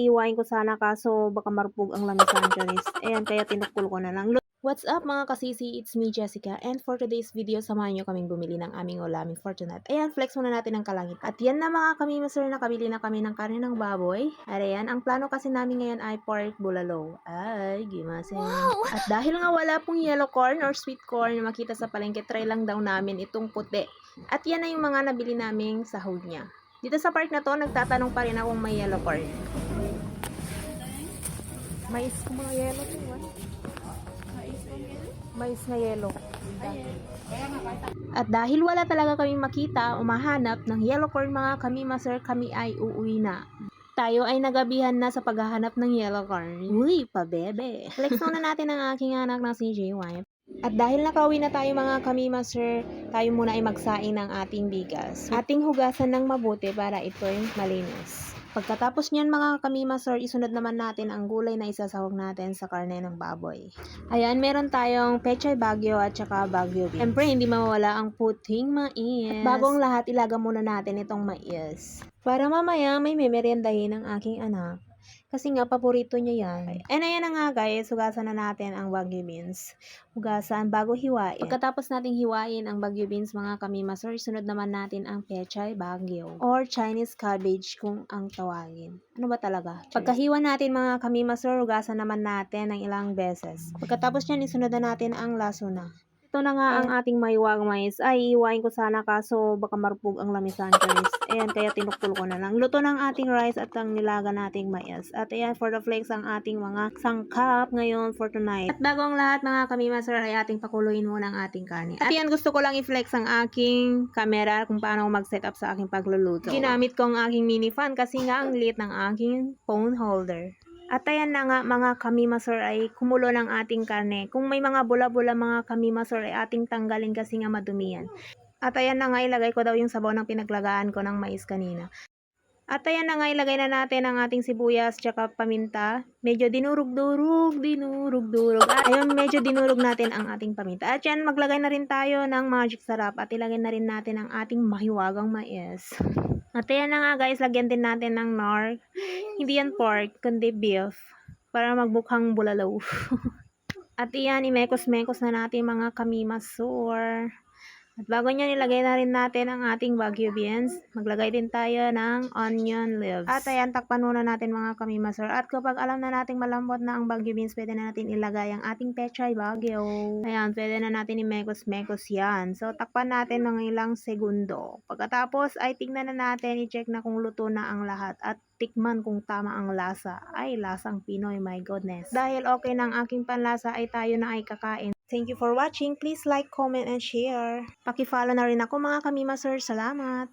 Iwain ko sana kaso baka marupog ang lamisan, Charis. Ayan, kaya tinukul ko na lang. What's up mga kasisi? It's me, Jessica. And for today's video, samahan nyo kaming bumili ng aming ulaming for tonight. Ayan, flex muna natin ang kalangit. At yan na mga kami, sir, nakabili na kami ng karne ng baboy. At ayan, ang plano kasi namin ngayon ay pork bulalo. Ay, gimasin. At dahil nga wala pong yellow corn or sweet corn na makita sa palengke, try lang daw namin itong puti. At yan na yung mga nabili naming sahog niya. Dito sa park na to, nagtatanong pa rin akong may yellow corn. Mais ko mga yellow to. Mais na yellow. At dahil wala talaga kami makita o mahanap ng yellow corn mga kami, sir, kami ay uuwi na. Tayo ay nagabihan na sa paghahanap ng yellow corn. Uy, pabebe. Flex muna natin ang aking anak ng CJY. At dahil nakauwi na tayo mga kami, sir, tayo muna ay magsaing ng ating bigas. Ating hugasan ng mabuti para ito'y malinis. Pagkatapos niyan mga kamima sir, isunod naman natin ang gulay na isasahog natin sa karne ng baboy. Ayan, meron tayong pechay bagyo at saka bagyo beans. Siyempre, hindi mawawala ang puting mais. At bago lahat, ilaga muna natin itong mais. Para mamaya may memeryendahin ang aking anak. Kasi nga, paborito niya yan. And ayan na nga guys, hugasan na natin ang bagyo beans. Hugasan bago hiwain. Pagkatapos nating hiwain ang bagyo beans mga kamimasor, sunod naman natin ang pechay bagyo. Or Chinese cabbage kung ang tawagin. Ano ba talaga? Pagkahiwa natin mga kamimasor, hugasan naman natin ng ilang beses. Pagkatapos niyan, isunod na natin ang lasuna. Ito na nga ang ating mayuwag mais. Ay, iwain ko sana kaso baka marupog ang lamisan, guys. Ayan, kaya tinukul ko na lang. Luto ng ating rice at ang nilaga nating mais. At ayan, for the flakes ang ating mga sangkap ngayon for tonight. At bago ang lahat mga kamima, sir, ay ating pakuluin muna ang ating karne. At ayan, gusto ko lang i-flex ang aking camera kung paano ako mag-set up sa aking pagluluto. Ginamit ko ang aking mini fan kasi nga ang liit ng aking phone holder. At ayan na nga mga kamimasor ay kumulo ng ating karne. Kung may mga bula-bula mga kamimasor ay ating tanggalin kasi nga madumi yan. At ayan na nga ilagay ko daw yung sabaw ng pinaglagaan ko ng mais kanina. At ayan na nga ilagay na natin ang ating sibuyas tsaka paminta. Medyo dinurog-durog, dinurog-durog. Ayun, medyo dinurog natin ang ating paminta. At yan, maglagay na rin tayo ng magic sarap at ilagay na rin natin ang ating mahiwagang mais. At ayan na nga guys, lagyan din natin ng nor. Hindi yan pork, kundi beef. Para magbukhang bulalo. At iyan, imekos-mekos na natin mga kamimasur. At bago niyan, ilagay na rin natin ang ating Wagyu beans. Maglagay din tayo ng onion leaves. At ayan, takpan muna natin mga kamimasur. At kapag alam na nating malambot na ang Wagyu beans, pwede na natin ilagay ang ating pechay Wagyu. Ayan, pwede na natin imekos-mekos yan. So, takpan natin ng ilang segundo. Pagkatapos, ay tignan na natin, i-check na kung luto na ang lahat. At tikman kung tama ang lasa. Ay, lasang Pinoy, my goodness. Dahil okay ng aking panlasa, ay tayo na ay kakain. Thank you for watching. Please like, comment, and share. Paki-follow na rin ako mga kamima sir. Salamat!